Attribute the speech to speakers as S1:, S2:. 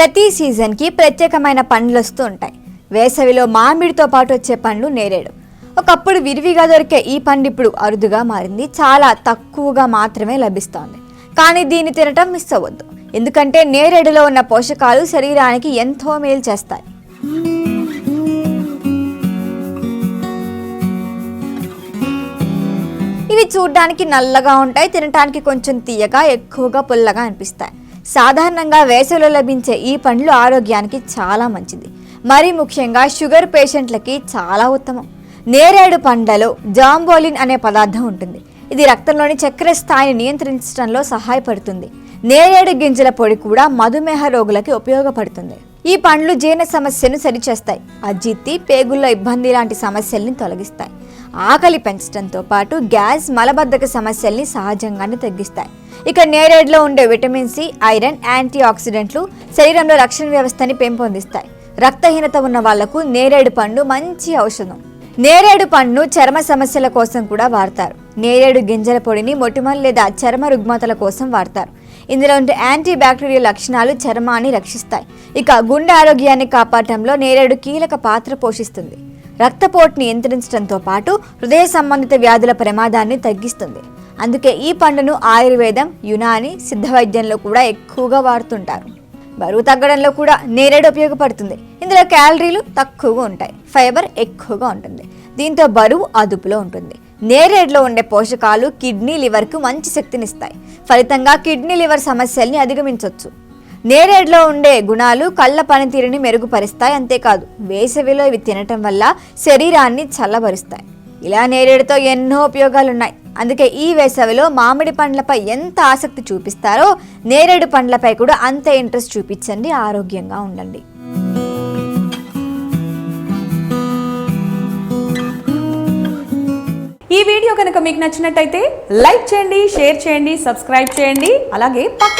S1: ప్రతి సీజన్కి ప్రత్యేకమైన పండ్లు వస్తూ ఉంటాయి. వేసవిలో మామిడితో పాటు వచ్చే పండ్లు నేరేడు. ఒకప్పుడు విరివిగా దొరికే ఈ పండు ఇప్పుడు అరుదుగా మారింది. చాలా తక్కువగా మాత్రమే లభిస్తోంది. కానీ దీన్ని తినటం మిస్ అవ్వద్దు. ఎందుకంటే నేరేడులో ఉన్న పోషకాలు శరీరానికి ఎంతో మేలు చేస్తాయి. ఇవి చూడ్డానికి నల్లగా ఉంటాయి తినడానికి కొంచెం తీయగా ఎక్కువగా పుల్లగా అనిపిస్తాయి. సాధారణంగా వేసవిలో లభించే ఈ పండ్లు ఆరోగ్యానికి చాలా మంచిది. మరీ ముఖ్యంగా షుగర్ పేషెంట్లకి చాలా ఉత్తమం. నేరేడు పండ్లలో జాంబోలిన్ అనే పదార్థం ఉంటుంది. ఇది రక్తంలోని చక్కెర స్థాయిని నియంత్రించడంలో సహాయపడుతుంది. నేరేడు గింజల పొడి కూడా మధుమేహ రోగులకి ఉపయోగపడుతుంది. ఈ పండ్లు జీర్ణ సమస్యను సరిచేస్తాయి. అజిత్తి పేగుల్లో ఇబ్బంది లాంటి సమస్యల్ని తొలగిస్తాయి. ఆకలి పెంచడంతో పాటు గ్యాస్ మలబద్ధక సమస్యల్ని సహజంగానే తగ్గిస్తాయి. ఇక నేరేడులో ఉండే విటమిన్ సి ఐరన్ యాంటీ ఆక్సిడెంట్లు శరీరంలో రక్షణ వ్యవస్థని పెంపొందిస్తాయి. రక్తహీనత ఉన్న వాళ్ళకు నేరేడు పండు మంచి ఔషధం. నేరేడు పండును చర్మ సమస్యల కోసం కూడా వాడతారు. నేరేడు గింజల పొడిని మొటిమలు లేదా చర్మ రుగ్మతల కోసం వాడతారు. ఇందులో ఉండే యాంటీ బ్యాక్టీరియల్ లక్షణాలు చర్మాన్ని రక్షిస్తాయి. ఇక గుండె ఆరోగ్యాన్ని కాపాడటంలో నేరేడు కీలక పాత్ర పోషిస్తుంది. రక్తపోటుని నియంత్రించడంతో పాటు హృదయ సంబంధిత వ్యాధుల ప్రమాదాన్ని తగ్గిస్తుంది. అందుకే ఈ పండును ఆయుర్వేదం యునాని సిద్ధ వైద్యంలో కూడా ఎక్కువగా వాడుతుంటారు. బరువు తగ్గడంలో కూడా నేరేడు ఉపయోగపడుతుంది. ఇందులో క్యాలరీలు తక్కువగా ఉంటాయి. ఫైబర్ ఎక్కువగా ఉంటుంది. దీంతో బరువు అదుపులో ఉంటుంది. నేరేడులో ఉండే పోషకాలు కిడ్నీ లివర్కు మంచి శక్తినిస్తాయి. ఫలితంగా కిడ్నీ లివర్ సమస్యల్ని అధిగమించవచ్చు నేరేడులో ఉండే గుణాలు కళ్ళ పనితీరుని మెరుగుపరుస్తాయి అంతేకాదు వేసవిలో ఇవి తినటం వల్ల శరీరాన్ని చల్లబరుస్తాయి. ఇలా నేరేడుతో ఎన్నో ఉపయోగాలు ఉన్నాయి అందుకే ఈ వేసవిలో మామిడి పండ్లపై ఎంత ఆసక్తి చూపిస్తారో నేరేడు పండ్లపై కూడా అంతే ఇంట్రెస్ట్ చూపించండి ఆరోగ్యంగా ఉండండి.
S2: ఈ వీడియో కనుక మీకు నచ్చినట్టయితే లైక్ చేయండి షేర్ చేయండి సబ్స్క్రైబ్ చేయండి అలాగే పక్క